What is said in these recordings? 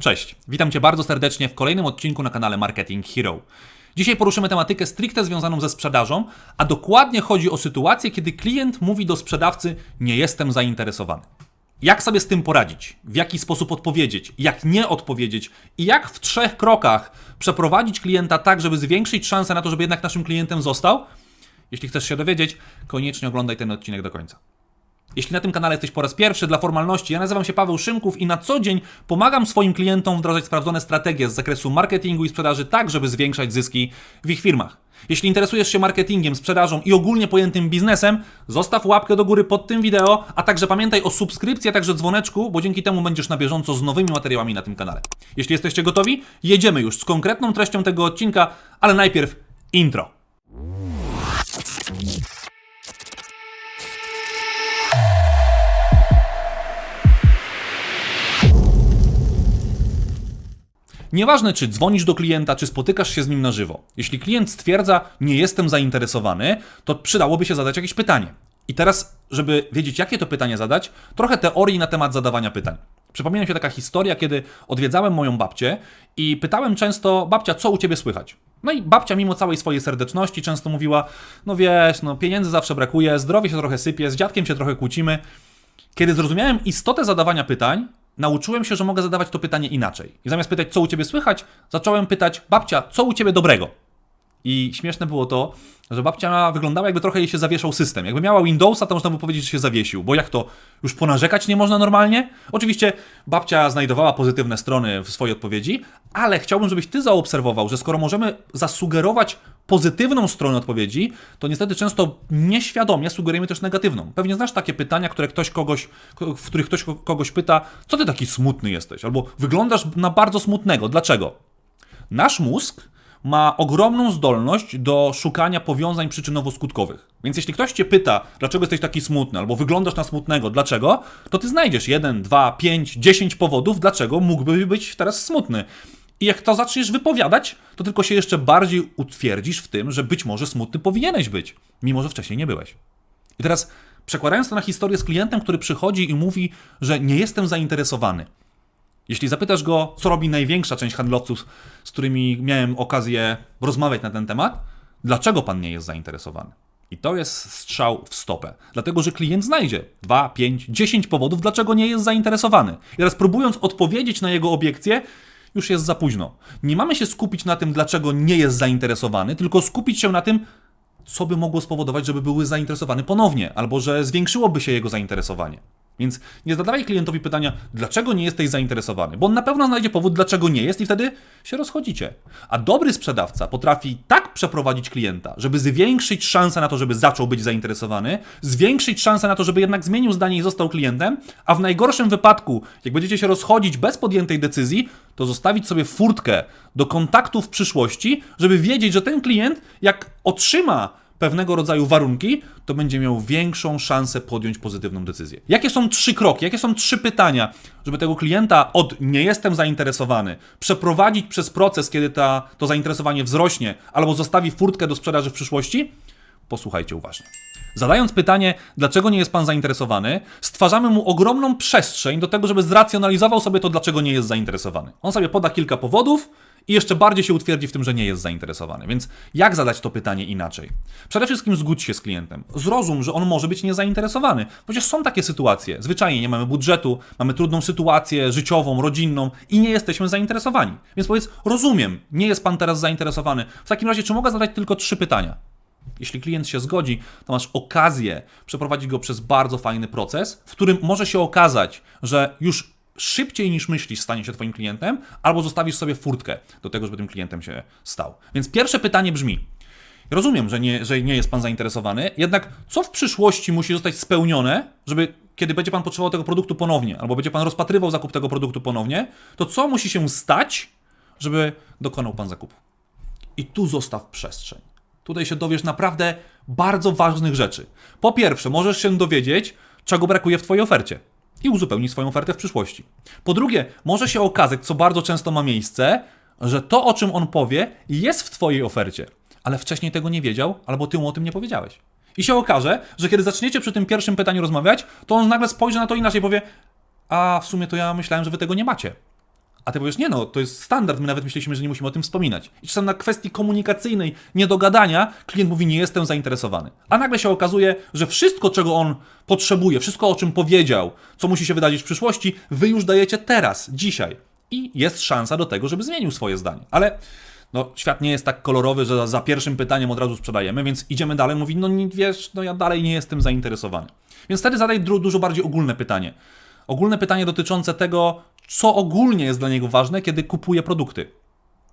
Cześć, witam Cię bardzo serdecznie w kolejnym odcinku na kanale Marketing Hero. Dzisiaj poruszymy tematykę stricte związaną ze sprzedażą, a dokładnie chodzi o sytuację, kiedy klient mówi do sprzedawcy: Nie jestem zainteresowany. Jak sobie z tym poradzić? W jaki sposób odpowiedzieć? Jak nie odpowiedzieć? I jak w trzech krokach przeprowadzić klienta tak, żeby zwiększyć szansę na to, żeby jednak naszym klientem został? Jeśli chcesz się dowiedzieć, koniecznie oglądaj ten odcinek do końca. Jeśli na tym kanale jesteś po raz pierwszy, dla formalności, ja nazywam się Paweł Szymków i na co dzień pomagam swoim klientom wdrażać sprawdzone strategie z zakresu marketingu i sprzedaży tak, żeby zwiększać zyski w ich firmach. Jeśli interesujesz się marketingiem, sprzedażą i ogólnie pojętym biznesem, zostaw łapkę do góry pod tym wideo, a także pamiętaj o subskrypcji, a także dzwoneczku, bo dzięki temu będziesz na bieżąco z nowymi materiałami na tym kanale. Jeśli jesteście gotowi, jedziemy już z konkretną treścią tego odcinka, ale najpierw intro. Nieważne, czy dzwonisz do klienta, czy spotykasz się z nim na żywo. Jeśli klient stwierdza, nie jestem zainteresowany, to przydałoby się zadać jakieś pytanie. I teraz, żeby wiedzieć, jakie to pytanie zadać, trochę teorii na temat zadawania pytań. Przypomina mi się taka historia, kiedy odwiedzałem moją babcię i pytałem często, babcia, co u ciebie słychać? No i babcia, mimo całej swojej serdeczności, często mówiła: No wiesz, no pieniędzy zawsze brakuje, zdrowie się trochę sypie, z dziadkiem się trochę kłócimy. Kiedy zrozumiałem istotę zadawania pytań, nauczyłem się, że mogę zadawać to pytanie inaczej. I zamiast pytać, co u ciebie słychać, zacząłem pytać, babcia, co u ciebie dobrego? I śmieszne było to, że babcia wyglądała jakby trochę jej się zawieszał system. Jakby miała Windowsa, to można by powiedzieć, że się zawiesił, bo jak to już ponarzekać nie można normalnie? Oczywiście babcia znajdowała pozytywne strony w swojej odpowiedzi, ale chciałbym, żebyś ty zaobserwował, że skoro możemy zasugerować pozytywną stronę odpowiedzi, to niestety często nieświadomie sugerujemy też negatywną. Pewnie znasz takie pytania, które ktoś kogoś, w których ktoś kogoś pyta, co ty taki smutny jesteś? Albo wyglądasz na bardzo smutnego. Dlaczego? Nasz mózg ma ogromną zdolność do szukania powiązań przyczynowo-skutkowych. Więc jeśli ktoś cię pyta, dlaczego jesteś taki smutny, albo wyglądasz na smutnego, dlaczego, to ty znajdziesz jeden, dwa, pięć, dziesięć powodów, dlaczego mógłby być teraz smutny. I jak to zaczniesz wypowiadać, to tylko się jeszcze bardziej utwierdzisz w tym, że być może smutny powinieneś być, mimo że wcześniej nie byłeś. I teraz przekładając to na historię z klientem, który przychodzi i mówi, że nie jestem zainteresowany. Jeśli zapytasz go, co robi największa część handlowców, z którymi miałem okazję rozmawiać na ten temat, dlaczego pan nie jest zainteresowany? I to jest strzał w stopę. Dlatego, że klient znajdzie 2, 5, 10 powodów, dlaczego nie jest zainteresowany. I teraz próbując odpowiedzieć na jego obiekcje, już jest za późno. Nie mamy się skupić na tym, dlaczego nie jest zainteresowany, tylko skupić się na tym, co by mogło spowodować, żeby były zainteresowany ponownie, albo że zwiększyłoby się jego zainteresowanie. Więc nie zadawaj klientowi pytania, dlaczego nie jesteś zainteresowany, bo on na pewno znajdzie powód, dlaczego nie jest, i wtedy się rozchodzicie. A dobry sprzedawca potrafi tak przeprowadzić klienta, żeby zwiększyć szansę na to, żeby zaczął być zainteresowany, zwiększyć szansę na to, żeby jednak zmienił zdanie i został klientem, a w najgorszym wypadku, jak będziecie się rozchodzić bez podjętej decyzji, to zostawić sobie furtkę do kontaktu w przyszłości, żeby wiedzieć, że ten klient, jak otrzyma pewnego rodzaju warunki, to będzie miał większą szansę podjąć pozytywną decyzję. Jakie są trzy kroki, jakie są trzy pytania, żeby tego klienta od nie jestem zainteresowany przeprowadzić przez proces, kiedy ta, to zainteresowanie wzrośnie, albo zostawi furtkę do sprzedaży w przyszłości? Posłuchajcie uważnie. Zadając pytanie, dlaczego nie jest pan zainteresowany, stwarzamy mu ogromną przestrzeń do tego, żeby zracjonalizował sobie to, dlaczego nie jest zainteresowany. On sobie poda kilka powodów, i jeszcze bardziej się utwierdzi w tym, że nie jest zainteresowany. Więc jak zadać to pytanie inaczej? Przede wszystkim zgódź się z klientem. Zrozum, że on może być niezainteresowany. Przecież są takie sytuacje. Zwyczajnie nie mamy budżetu, mamy trudną sytuację życiową, rodzinną i nie jesteśmy zainteresowani. Więc powiedz, rozumiem, nie jest pan teraz zainteresowany. W takim razie, czy mogę zadać tylko trzy pytania? Jeśli klient się zgodzi, to masz okazję przeprowadzić go przez bardzo fajny proces, w którym może się okazać, że już szybciej niż myślisz stanie się Twoim klientem, albo zostawisz sobie furtkę do tego, żeby tym klientem się stał. Więc pierwsze pytanie brzmi: Rozumiem, że nie, że nie jest Pan zainteresowany, jednak co w przyszłości musi zostać spełnione, żeby kiedy będzie Pan potrzebował tego produktu ponownie, albo będzie Pan rozpatrywał zakup tego produktu ponownie, to co musi się stać, żeby dokonał Pan zakupu? I tu zostaw przestrzeń. Tutaj się dowiesz naprawdę bardzo ważnych rzeczy. Po pierwsze, możesz się dowiedzieć, czego brakuje w Twojej ofercie i uzupełni swoją ofertę w przyszłości. Po drugie, może się okazać, co bardzo często ma miejsce, że to, o czym on powie, jest w Twojej ofercie, ale wcześniej tego nie wiedział, albo Ty mu o tym nie powiedziałeś. I się okaże, że kiedy zaczniecie przy tym pierwszym pytaniu rozmawiać, to on nagle spojrzy na to inaczej i powie: A w sumie to ja myślałem, że Wy tego nie macie. A ty powiesz, nie no, to jest standard, my nawet myśleliśmy, że nie musimy o tym wspominać. I czasem na kwestii komunikacyjnej, niedogadania, klient mówi, nie jestem zainteresowany. A nagle się okazuje, że wszystko, czego on potrzebuje, wszystko, o czym powiedział, co musi się wydarzyć w przyszłości, wy już dajecie teraz, dzisiaj. I jest szansa do tego, żeby zmienił swoje zdanie. Ale no, świat nie jest tak kolorowy, że za pierwszym pytaniem od razu sprzedajemy, więc idziemy dalej, mówi, no wiesz, no ja dalej nie jestem zainteresowany. Więc wtedy zadaj dużo bardziej ogólne pytanie. Ogólne pytanie dotyczące tego, co ogólnie jest dla niego ważne, kiedy kupuje produkty.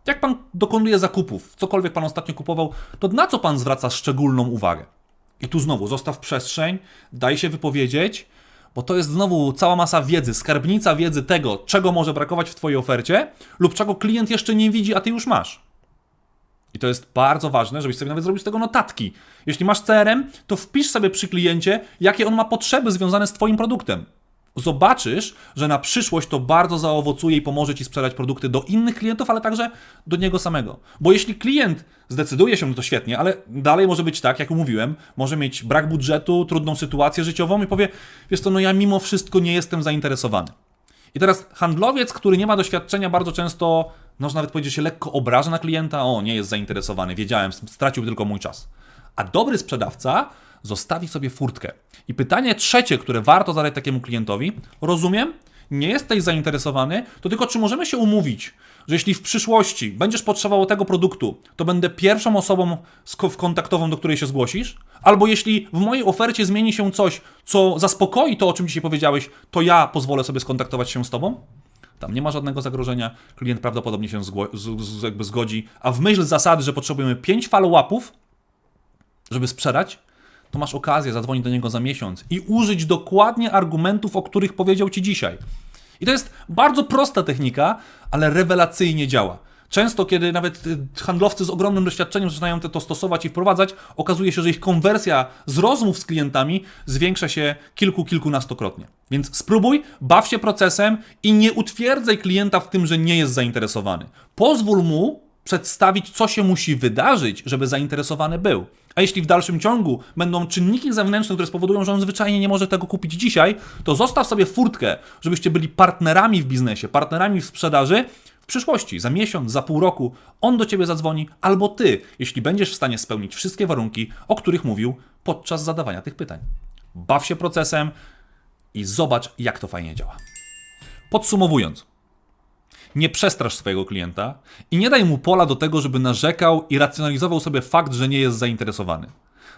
Jak pan dokonuje zakupów, cokolwiek pan ostatnio kupował, to na co pan zwraca szczególną uwagę? I tu znowu zostaw przestrzeń, daj się wypowiedzieć, bo to jest znowu cała masa wiedzy, skarbnica wiedzy tego, czego może brakować w Twojej ofercie lub czego klient jeszcze nie widzi, a Ty już masz. I to jest bardzo ważne, żebyś sobie nawet zrobił z tego notatki. Jeśli masz CRM, to wpisz sobie przy kliencie, jakie on ma potrzeby związane z Twoim produktem zobaczysz, że na przyszłość to bardzo zaowocuje i pomoże ci sprzedać produkty do innych klientów, ale także do niego samego. Bo jeśli klient zdecyduje się, no to świetnie, ale dalej może być tak, jak mówiłem, może mieć brak budżetu, trudną sytuację życiową i powie, wiesz co, no ja mimo wszystko nie jestem zainteresowany. I teraz handlowiec, który nie ma doświadczenia, bardzo często, można nawet powiedzieć, się lekko obraża na klienta, o, nie jest zainteresowany, wiedziałem, stracił tylko mój czas. A dobry sprzedawca zostawi sobie furtkę. I pytanie trzecie, które warto zadać takiemu klientowi, rozumiem, nie jesteś zainteresowany, to tylko czy możemy się umówić, że jeśli w przyszłości będziesz potrzebował tego produktu, to będę pierwszą osobą kontaktową, do której się zgłosisz? Albo jeśli w mojej ofercie zmieni się coś, co zaspokoi to, o czym dzisiaj powiedziałeś, to ja pozwolę sobie skontaktować się z tobą? Tam nie ma żadnego zagrożenia, klient prawdopodobnie się jakby zgodzi, a w myśl zasady, że potrzebujemy 5 follow-upów, żeby sprzedać, to masz okazję zadzwonić do niego za miesiąc i użyć dokładnie argumentów, o których powiedział ci dzisiaj. I to jest bardzo prosta technika, ale rewelacyjnie działa. Często, kiedy nawet y, handlowcy z ogromnym doświadczeniem zaczynają to stosować i wprowadzać, okazuje się, że ich konwersja z rozmów z klientami zwiększa się kilku, kilkunastokrotnie. Więc spróbuj, baw się procesem i nie utwierdzaj klienta w tym, że nie jest zainteresowany. Pozwól mu przedstawić, co się musi wydarzyć, żeby zainteresowany był. A jeśli w dalszym ciągu będą czynniki zewnętrzne, które spowodują, że on zwyczajnie nie może tego kupić dzisiaj, to zostaw sobie furtkę, żebyście byli partnerami w biznesie, partnerami w sprzedaży. W przyszłości, za miesiąc, za pół roku, on do ciebie zadzwoni, albo ty, jeśli będziesz w stanie spełnić wszystkie warunki, o których mówił podczas zadawania tych pytań. Baw się procesem i zobacz, jak to fajnie działa. Podsumowując, nie przestrasz swojego klienta i nie daj mu pola do tego, żeby narzekał i racjonalizował sobie fakt, że nie jest zainteresowany.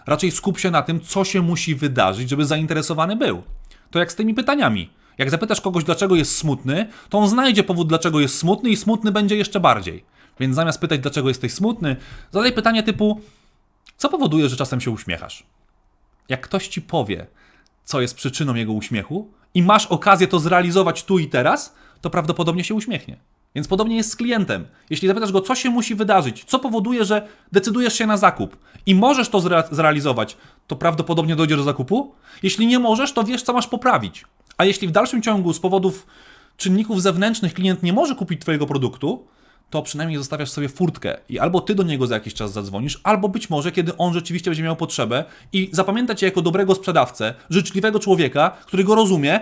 Raczej skup się na tym, co się musi wydarzyć, żeby zainteresowany był. To jak z tymi pytaniami. Jak zapytasz kogoś, dlaczego jest smutny, to on znajdzie powód, dlaczego jest smutny i smutny będzie jeszcze bardziej. Więc zamiast pytać, dlaczego jesteś smutny, zadaj pytanie typu: Co powoduje, że czasem się uśmiechasz? Jak ktoś ci powie, co jest przyczyną jego uśmiechu, i masz okazję to zrealizować tu i teraz, to prawdopodobnie się uśmiechnie. Więc podobnie jest z klientem. Jeśli zapytasz go, co się musi wydarzyć, co powoduje, że decydujesz się na zakup i możesz to zre zrealizować, to prawdopodobnie dojdzie do zakupu. Jeśli nie możesz, to wiesz, co masz poprawić. A jeśli w dalszym ciągu z powodów czynników zewnętrznych klient nie może kupić Twojego produktu, to przynajmniej zostawiasz sobie furtkę i albo ty do niego za jakiś czas zadzwonisz, albo być może kiedy on rzeczywiście będzie miał potrzebę i zapamięta cię jako dobrego sprzedawcę, życzliwego człowieka, który go rozumie,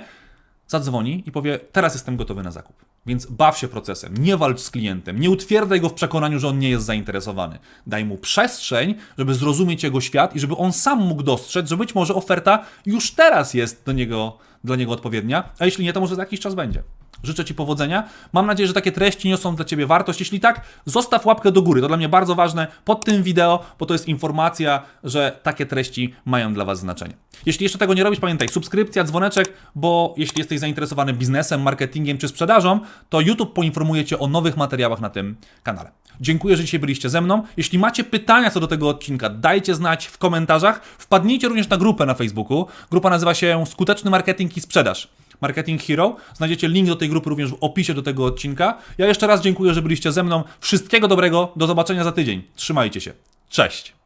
zadzwoni i powie: Teraz jestem gotowy na zakup. Więc baw się procesem, nie walcz z klientem, nie utwierdzaj go w przekonaniu, że on nie jest zainteresowany. Daj mu przestrzeń, żeby zrozumieć jego świat i żeby on sam mógł dostrzec, że być może oferta już teraz jest do niego, dla niego odpowiednia, a jeśli nie, to może za jakiś czas będzie. Życzę Ci powodzenia. Mam nadzieję, że takie treści niosą dla Ciebie wartość. Jeśli tak, zostaw łapkę do góry. To dla mnie bardzo ważne pod tym wideo, bo to jest informacja, że takie treści mają dla Was znaczenie. Jeśli jeszcze tego nie robisz, pamiętaj, subskrypcja, dzwoneczek, bo jeśli jesteś zainteresowany biznesem, marketingiem czy sprzedażą, to YouTube poinformuje Cię o nowych materiałach na tym kanale. Dziękuję, że dzisiaj byliście ze mną. Jeśli macie pytania co do tego odcinka, dajcie znać w komentarzach. Wpadnijcie również na grupę na Facebooku. Grupa nazywa się Skuteczny Marketing i Sprzedaż. Marketing Hero. Znajdziecie link do tej grupy również w opisie do tego odcinka. Ja jeszcze raz dziękuję, że byliście ze mną. Wszystkiego dobrego, do zobaczenia za tydzień. Trzymajcie się. Cześć!